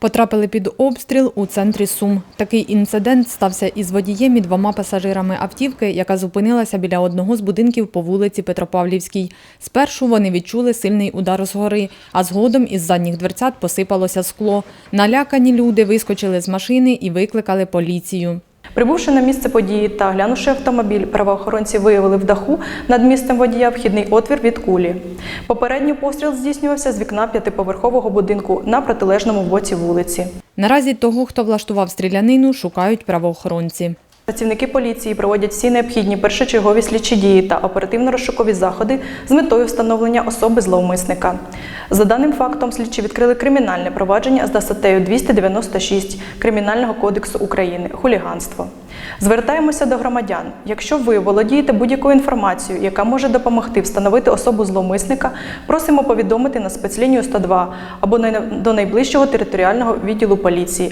Потрапили під обстріл у центрі Сум. Такий інцидент стався із водієм і двома пасажирами автівки, яка зупинилася біля одного з будинків по вулиці Петропавлівській. Спершу вони відчули сильний удар згори, а згодом із задніх дверцят посипалося скло. Налякані люди вискочили з машини і викликали поліцію. Прибувши на місце події та глянувши автомобіль, правоохоронці виявили в даху над місцем водія вхідний отвір від кулі. Попередній постріл здійснювався з вікна п'ятиповерхового будинку на протилежному боці вулиці. Наразі того, хто влаштував стрілянину, шукають правоохоронці. Працівники поліції проводять всі необхідні першочергові слідчі дії та оперативно-розшукові заходи з метою встановлення особи зловмисника. За даним фактом, слідчі відкрили кримінальне провадження за статтею 296 Кримінального кодексу України хуліганство. Звертаємося до громадян. Якщо ви володієте будь-якою інформацією, яка може допомогти встановити особу зловмисника, просимо повідомити на спецлінію 102 або до найближчого територіального відділу поліції